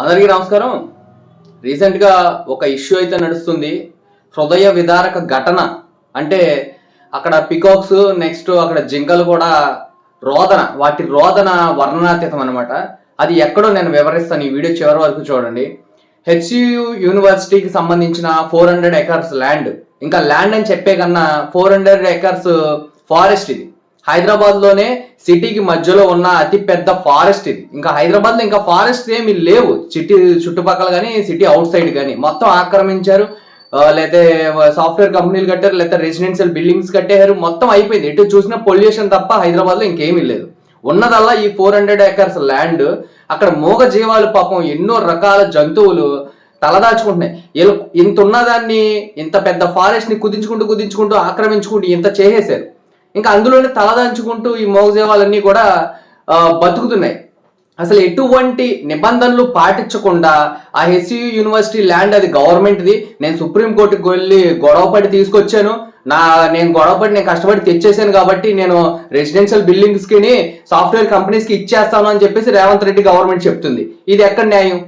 అందరికీ నమస్కారం. రీసెంట్గా ఒక ఇష్యూ అయితే నడుస్తుంది. హృదయ విదారక ఘటన. అంటే అక్కడ పికాక్స్ నెక్స్ట్ అక్కడ జింకలు కూడా రోదన వాటి రోదన వర్ణనాతీతం అనమాట అది ఎక్కడో నేను వివరిస్తాను. ఈ వీడియో చివరి వరకు చూడండి. హెచ్యు యూనివర్సిటీకి సంబంధించిన ఫోర్ హండ్రెడ్ ఎకర్స్ ల్యాండ్. ఇంకా ల్యాండ్ అని చెప్పే కన్నా ఫోర్ హండ్రెడ్ ఎకర్స్ ఫారెస్ట్ ఇది. హైదరాబాద్లోనే సిటీకి మధ్యలో ఉన్న అతి పెద్ద ఫారెస్ట్ ఇది. ఇంకా హైదరాబాద్లో ఇంకా ఫారెస్ట్ ఏమి లేవు. సిటీ చుట్టుపక్కల కానీ సిటీ అవుట్ సైడ్ కానీ మొత్తం ఆక్రమించారు. లేతే సాఫ్ట్వేర్ కంపెనీలు కట్టారు లేకపోతే రెసిడెన్షియల్ బిల్డింగ్స్ కట్టేశారు. మొత్తం అయిపోయింది. ఎటు చూసిన పొల్యూషన్ తప్ప హైదరాబాద్లో ఇంకేమీ లేదు. ఉన్నదల్లా ఈ ఫోర్ హండ్రెడ్ ఏకర్స్ ల్యాండ్. అక్కడ మూగ జీవాలు పాపం ఎన్నో రకాల జంతువులు తలదాచుకుంటున్నాయి. వీళ్ళు ఇంత ఉన్నదాన్ని ఇంత పెద్ద ఫారెస్ట్ని కుదించుకుంటూ కుదించుకుంటూ ఆక్రమించుకుంటూ ఇంత చేసేశారు. ఇంకా అందులోనే తలదంచుకుంటూ ఈ మోగజీవాలన్నీ కూడా బతుకుతున్నాయి. అసలు ఎటువంటి నిబంధనలు పాటించకుండా ఆ హెచ్యు యూనివర్సిటీ ల్యాండ్ అది గవర్నమెంట్ది. నేను సుప్రీం కోర్టుకి వెళ్ళి గొడవపడి తీసుకొచ్చాను. నా నేను గొడవపడి నేను కష్టపడి తెచ్చేసాను కాబట్టి నేను రెసిడెన్షియల్ బిల్డింగ్స్కి సాఫ్ట్వేర్ కంపెనీస్కి ఇచ్చేస్తాను అని చెప్పేసి రేవంత్ రెడ్డి గవర్నమెంట్ చెప్తుంది. ఇది ఎక్కడ న్యాయం?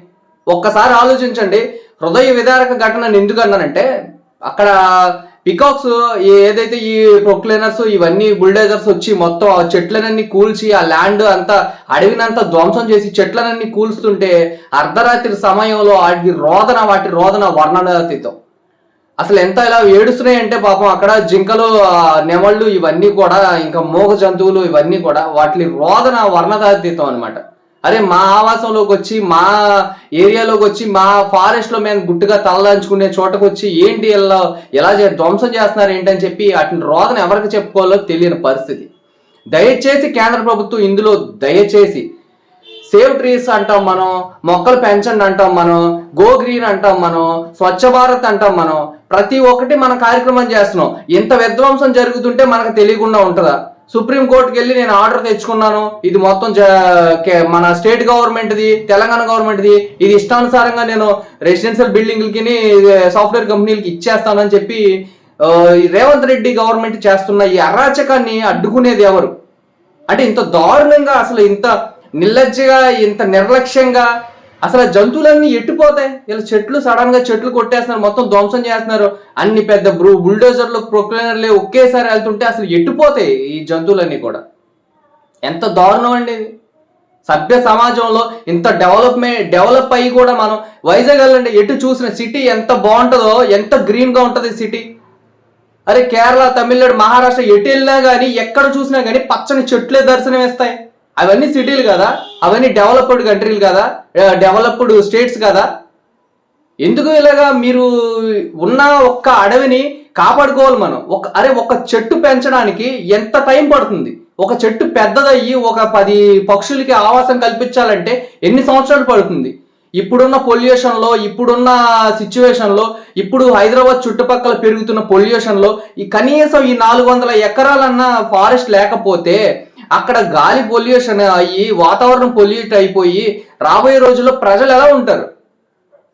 ఒక్కసారి ఆలోచించండి. హృదయ విదారక ఘటనను ఎందుకు అన్నానంటే అక్కడ పికాక్స్ ఏదైతే ఈ ప్రొక్లైనర్స్ ఇవన్నీ బుల్డేజర్స్ వచ్చి మొత్తం ఆ చెట్లనన్నీ కూల్చి ఆ ల్యాండ్ అంతా అడవినంతా ధ్వంసం చేసి చెట్లనన్నీ కూల్స్తుంటే అర్ధరాత్రి సమయంలో వాటి రోదన వాటి రోదన వర్ణనాతీతం. అసలు ఎంత ఇలా ఏడుస్తున్నాయి అంటే పాపం అక్కడ జింకలు నెమళ్ళు ఇవన్నీ కూడా ఇంకా మూగ జంతువులు ఇవన్నీ కూడా వాటి రోదన వర్ణనాతీతం అనమాట అరే మా ఆవాసంలోకి వచ్చి మా ఏరియాలోకి వచ్చి మా ఫారెస్ట్లో మేము గుట్టుగా తలదాంచుకునే చోటకు వచ్చి ఏంటి ఎలా ఎలా ధ్వంసం చేస్తున్నారు ఏంటని చెప్పి వాటిని రోదన ఎవరికి చెప్పుకోవాలో తెలియని పరిస్థితి. దయచేసి కేంద్ర ప్రభుత్వం ఇందులో దయచేసి సేవ్ ట్రీస్ అంటాం మనం మొక్కలు పెంచండి అంటాం మనం గో గ్రీన్ అంటాం మనం స్వచ్ఛ భారత్ అంటాం మనం ప్రతి ఒక్కటి మన కార్యక్రమం చేస్తున్నాం. ఇంత విధ్వంసం జరుగుతుంటే మనకు తెలియకుండా ఉంటుందా? సుప్రీంకోర్టుకి వెళ్ళి నేను ఆర్డర్ తెచ్చుకున్నాను. ఇది మొత్తం కే- మన స్టేట్ గవర్నమెంట్ది తెలంగాణ గవర్నమెంట్ది. ఇది ఇష్టానుసారంగా నేను రెసిడెన్షియల్ బిల్డింగ్లకి సాఫ్ట్వేర్ కంపెనీలకి ఇచ్చేస్తానని చెప్పి రేవంత్ రెడ్డి గవర్నమెంట్ చేస్తున్న ఈ అరాచకాన్ని అడ్డుకునేది ఎవరు? అంటే ఇంత దారుణంగా అసలు ఇంత నిర్లజ్జగా ఇంత నిర్లక్ష్యంగా అసలు ఆ జంతువులన్నీ ఎట్టిపోతాయి? ఇలా చెట్లు సడన్గా చెట్లు కొట్టేస్తున్నారు మొత్తం ధ్వంసం చేస్తున్నారు. అన్ని పెద్ద బ్రూ బుల్డోజర్లు ప్రొక్లైనర్లు ఒకేసారి వెళ్తుంటే అసలు ఎట్టిపోతాయి ఈ జంతువులన్నీ కూడా? ఎంత దారుణం అండి ఇది. సభ్య సమాజంలో ఇంత డెవలప్మెంట్ డెవలప్ అయ్యి కూడా మనం వైజాగ్ వెళ్ళండి ఎటు చూసిన సిటీ ఎంత బాగుంటుందో ఎంత గ్రీన్గా ఉంటుంది సిటీ. అరే కేరళ తమిళనాడు మహారాష్ట్ర ఎటు వెళ్ళినా కానీ ఎక్కడ చూసినా కానీ పచ్చని చెట్లే దర్శనం ఇస్తాయి అవన్నీ సిటీలు కదా అవన్నీ డెవలప్డ్ కంట్రీలు కదా డెవలప్డ్ స్టేట్స్ కదా. ఎందుకు ఇలాగా మీరు ఉన్న ఒక్క అడవిని కాపాడుకోవాలి మనం? ఒక అరే ఒక చెట్టు పెంచడానికి ఎంత టైం పడుతుంది? ఒక చెట్టు పెద్దదయ్యి ఒక పది పక్షులకి ఆవాసం కల్పించాలంటే ఎన్ని సంవత్సరాలు పడుతుంది? ఇప్పుడున్న పొల్యూషన్లో ఇప్పుడున్న సిచ్యువేషన్లో ఇప్పుడు హైదరాబాద్ చుట్టుపక్కల పెరుగుతున్న పొల్యూషన్లో ఈ కనీసం ఈ నాలుగు వందల ఎకరాలన్న ఫారెస్ట్ లేకపోతే అక్కడ గాలి పొల్యూషన్ అయ్యి వాతావరణం పొల్యూట్ అయిపోయి రాబోయే రోజుల్లో ప్రజలు ఎలా ఉంటారు?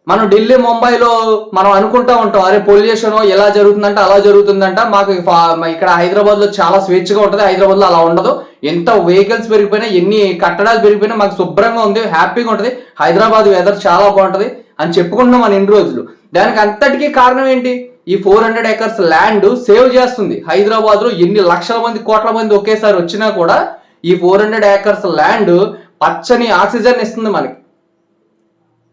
మనం ఢిల్లీ ముంబైలో మనం అనుకుంటా ఉంటాం అరే పొల్యూషన్ ఎలా జరుగుతుందంట అలా జరుగుతుందంట. మాకు ఫా- ఇక్కడ హైదరాబాద్లో చాలా స్వేచ్ఛగా ఉంటుంది. హైదరాబాద్లో అలా ఉండదు. ఎంత వెహికల్స్ పెరిగిపోయినా ఎన్ని కట్టడాలు పెరిగిపోయినా మాకు శుభ్రంగా ఉంది హ్యాపీగా ఉంటుంది. హైదరాబాద్ వెదర్ చాలా బాగుంటుంది అని చెప్పుకుంటున్నాం మన ఎన్ని రోజులు. దానికి అంతటికీ కారణం ఏంటి? ఈ four hundred acres land save చేస్తుంది. హైదరాబాద్లో ఎన్ని లక్షల మంది కోట్ల మంది ఒకేసారి వచ్చినా కూడా ఈ ఫోర్ హండ్రెడ్ ఏకర్స్ ల్యాండ్ పచ్చని ఆక్సిజన్ ఇస్తుంది మనకి.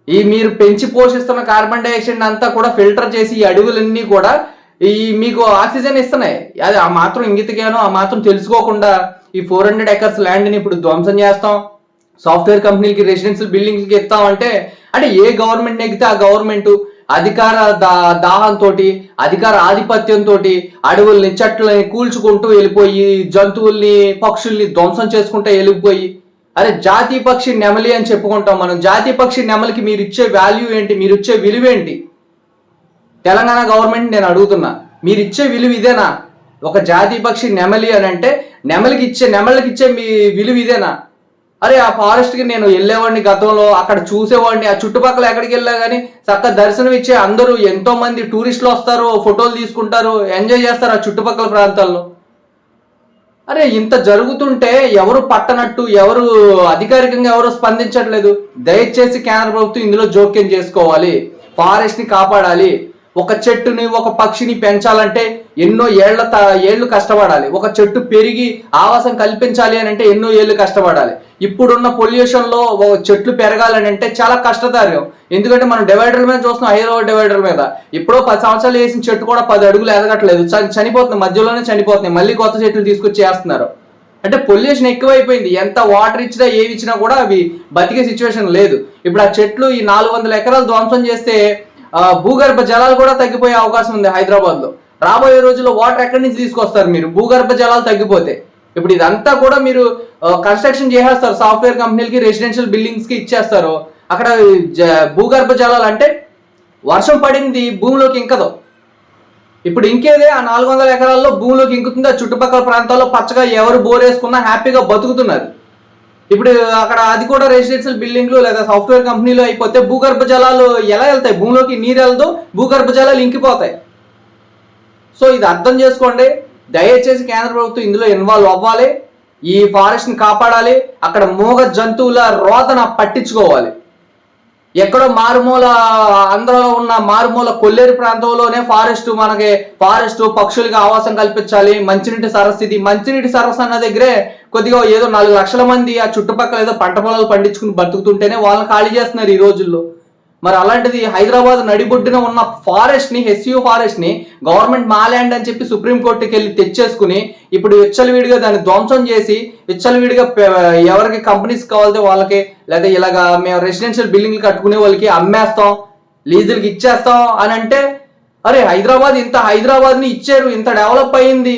ఈ మీరు పెంచి పోషిస్తున్న కార్బన్ డైఆక్సైడ్ అంతా కూడా ఫిల్టర్ చేసి ఈ అడవులన్నీ కూడా ఈ మీకు ఆక్సిజన్ ఇస్తున్నాయి. అది ఆ మాత్రం ఇంగితగానో ఆ మాత్రం తెలుసుకోకుండా ఈ ఫోర్ హండ్రెడ్ ఎకర్స్ ల్యాండ్ని ఇప్పుడు ధ్వంసం చేస్తాం. సాఫ్ట్వేర్ కంపెనీలకి రెసిడెన్షియల్ బిల్డింగ్స్కి ఇస్తామంటే అంటే ఏ గవర్నమెంట్ నెగితే ఆ గవర్నమెంట్ అధికార దా దాహంతో అధికార ఆధిపత్యంతో అడవుల్ని చెట్లని కూల్చుకుంటూ వెళ్ళిపోయి జంతువుల్ని పక్షుల్ని ధ్వంసం చేసుకుంటూ వెళ్ళిపోయి అరే జాతి పక్షి నెమలి అని చెప్పుకుంటాం మనం. జాతి పక్షి నెమలికి మీరు ఇచ్చే వాల్యూ ఏంటి? మీరు ఇచ్చే విలువ ఏంటి? తెలంగాణ గవర్నమెంట్ నేను అడుగుతున్నా. మీరు ఇచ్చే విలువ ఇదేనా? ఒక జాతి పక్షి నెమలి అని అంటే నెమలికి ఇచ్చే నెమలికి ఇచ్చే మీ విలువ ఇదేనా? అరే ఆ ఫారెస్ట్కి నేను వెళ్ళేవాడిని గతంలో అక్కడ చూసేవాడిని. ఆ చుట్టుపక్కల ఎక్కడికి వెళ్ళా కానీ చక్క దర్శనం ఇచ్చే అందరూ ఎంతో మంది టూరిస్టులు వస్తారు ఫోటోలు తీసుకుంటారు ఎంజాయ్ చేస్తారు ఆ చుట్టుపక్కల ప్రాంతాల్లో. అరే ఇంత జరుగుతుంటే ఎవరు పట్టనట్టు ఎవరు అధికారికంగా ఎవరు స్పందించట్లేదు. దయచేసి కేంద్ర ప్రభుత్వం ఇందులో జోక్యం చేసుకోవాలి. ఫారెస్ట్ని కాపాడాలి. ఒక చెట్టుని ఒక పక్షిని పెంచాలంటే ఎన్నో ఏళ్ళ త- ఏళ్ళు కష్టపడాలి. ఒక చెట్టు పెరిగి ఆవాసం కల్పించాలి అని అంటే ఎన్నో ఏళ్ళు కష్టపడాలి. ఇప్పుడున్న పొల్యూషన్లో ఒక చెట్లు పెరగాలని అంటే చాలా కష్టతరం. ఎందుకంటే మనం డివైడర్ల మీద చూస్తున్నాం హైదరాబాద్ డివైడర్ మీద. ఇప్పుడో పది సంవత్సరాలు వేసిన చెట్టు కూడా పది అడుగులు ఎదగట్లేదు. చ- చనిపోతుంది మధ్యలోనే చనిపోతున్నాయి మళ్ళీ కొత్త చెట్లు తీసుకొచ్చి చేస్తున్నారు అంటే పొల్యూషన్ ఎక్కువైపోయింది. ఎంత వాటర్ ఇచ్చినా ఏవి ఇచ్చినా కూడా అవి బతికే సిచ్యువేషన్ లేదు. ఇప్పుడు ఆ చెట్లు ఈ నాలుగు వందల ఎకరాలు ధ్వంసం చేస్తే భూగర్భ జలాలు కూడా తగ్గిపోయే అవకాశం ఉంది హైదరాబాద్లో రాబోయే రోజుల్లో వాటర్ ఎక్కడి నుంచి తీసుకొస్తారు మీరు? భూగర్భ జలాలు తగ్గిపోతే. ఇప్పుడు ఇదంతా కూడా మీరు కన్స్ట్రక్షన్ చేసేస్తారు. సాఫ్ట్వేర్ కంపెనీలకి రెసిడెన్షియల్ బిల్డింగ్స్కి ఇచ్చేస్తారు. అక్కడ జ- భూగర్భ జలాలు అంటే వర్షం పడింది భూమిలోకి ఇంకదు. ఇప్పుడు ఇంకేదే ఆ నాలుగు వందల ఎకరాల్లో భూమిలోకి ఇంకుతుంది. ఆ చుట్టుపక్కల ప్రాంతాల్లో పచ్చగా ఎవరు బోర్ వేసుకున్నా హ్యాపీగా బతుకుతున్నారు. ఇప్పుడు అక్కడ అది కూడా రెసిడెన్షియల్ బిల్డింగ్లు లేదా సాఫ్ట్వేర్ కంపెనీలు అయిపోతే భూగర్భ జలాలు ఎలా వెళ్తాయి? భూమిలోకి నీరు వెళ్తూ భూగర్భ జలాలు ఇంకిపోతాయి. సో ఇది అర్థం చేసుకోండి. దయచేసి కేంద్ర ప్రభుత్వం ఇందులో ఇన్వాల్వ్ అవ్వాలి. ఈ ఫారెస్ట్ని కాపాడాలి. అక్కడ మూగ జంతువుల రోతన పట్టించుకోవాలి. ఎక్కడో మారుమూల ఆంధ్రలో ఉన్న మారుమూల కొల్లేరు ప్రాంతంలోనే ఫారెస్ట్ మనకి ఫారెస్ట్ పక్షులకి ఆవాసం కల్పించాలి. మంచినీటి సరస్సు ఇది. మంచినీటి సరస్సు అన్న దగ్గరే కొద్దిగా ఏదో నాలుగు లక్షల మంది ఆ చుట్టుపక్కల ఏదో పంట పొలాలు పండించుకుని బతుకుతుంటేనే వాళ్ళని ఖాళీ చేస్తున్నారు ఈ రోజుల్లో. మరి అలాంటిది హైదరాబాద్ నడిబొడ్డున ఉన్న ఫారెస్ట్ని హెచ్యూ ఫారెస్ట్ని గవర్నమెంట్ మా ల్యాండ్ అని చెప్పి సుప్రీంకోర్టుకి వెళ్ళి తెచ్చేసుకుని ఇప్పుడు విచ్చలవిడిగా దాన్ని ధ్వంసం చేసి విచ్చలవిడిగా ఎవరికి కంపెనీస్ కావాలితే వాళ్ళకి లేదా ఇలాగా మేము రెసిడెన్షియల్ బిల్డింగ్లు కట్టుకునే వాళ్ళకి అమ్మేస్తాం లీజులకి ఇచ్చేస్తాం అని అంటే అరే హైదరాబాద్ ఇంత హైదరాబాద్ని ఇచ్చారు ఇంత డెవలప్ అయింది.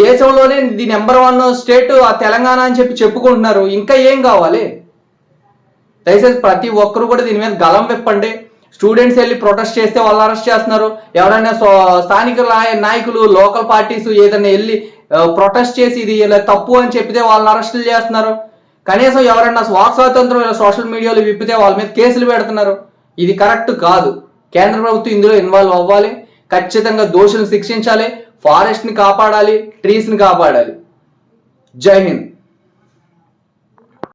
దేశంలోనే ది నెంబర్ వన్ స్టేట్ ఆ తెలంగాణ అని చెప్పి చెప్పుకుంటున్నారు. ఇంకా ఏం కావాలి? దయచేసి ప్రతి ఒక్కరు కూడా దీని మీద గలం విప్పండి. స్టూడెంట్స్ వెళ్ళి ప్రొటెస్ట్ చేస్తే వాళ్ళు అరెస్ట్ చేస్తున్నారు. ఎవరైనా స్థానిక నాయకులు లోకల్ పార్టీస్ ఏదైనా వెళ్ళి ప్రొటెస్ట్ చేసి ఇది ఇలా తప్పు అని చెప్పితే వాళ్ళని అరెస్టులు చేస్తున్నారు. కనీసం ఎవరైనా వాక్ స్వాతంత్రం ఇలా సోషల్ మీడియాలో విప్పితే వాళ్ళ మీద కేసులు పెడుతున్నారు. ఇది కరెక్ట్ కాదు. కేంద్ర ప్రభుత్వం ఇందులో ఇన్వాల్వ్ అవ్వాలి. ఖచ్చితంగా దోషులను శిక్షించాలి. ఫారెస్ట్ని కాపాడాలి. ట్రీస్ని కాపాడాలి. జై హింద్.